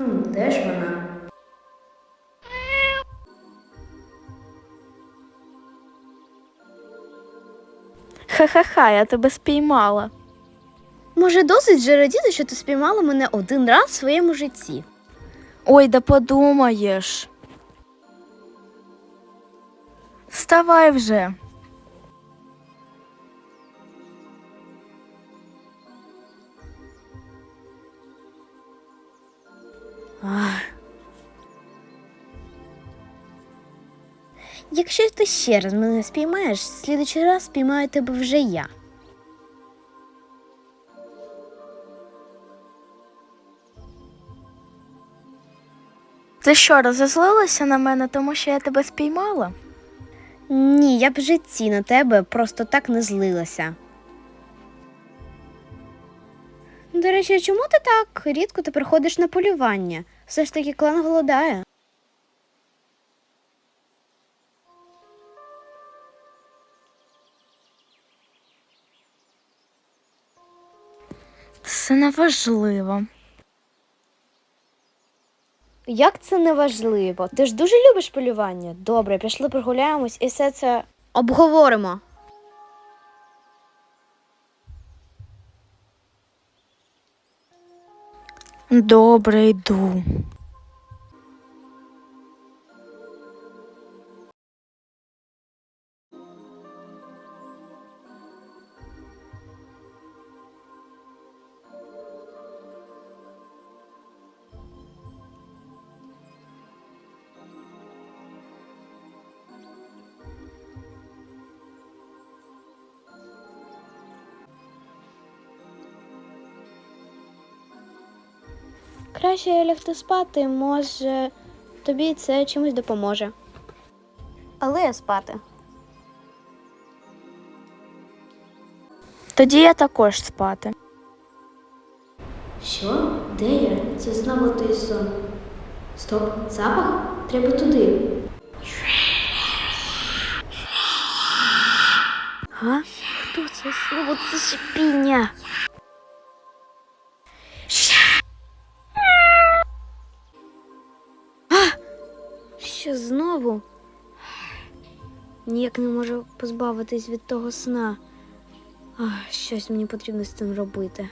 Хм, де ж вона? Ха-ха-ха, я тебе спіймала. Може, досить вже радіти, що ти спіймала мене один раз в своєму житті. Ой, да подумаєш. Вставай вже. Ах. Якщо ти ще раз мене спіймаєш, в слідучий раз спіймаю тебе вже я. Ти що, розозлилася на мене, тому що я тебе спіймала? Ні, я б в житті на тебе просто так не злилася. До речі, чому ти так рідко ти приходиш на полювання? Все ж таки клан голодає. Це неважливо. Як це не важливо? Ти ж дуже любиш полювання. Добре, пішли прогуляємось і все це обговоримо. Добре, йду. Краще лягти спати, може, тобі це чимось допоможе. Але я спати. Тоді я також спати. Що? Де я? Це знову той сон. Стоп, запах? Треба туди. А? Хто це слово? Це шипіння. Що знову? Ніяк не можу позбавитись від того сна. Ах, щось мені потрібно з цим робити.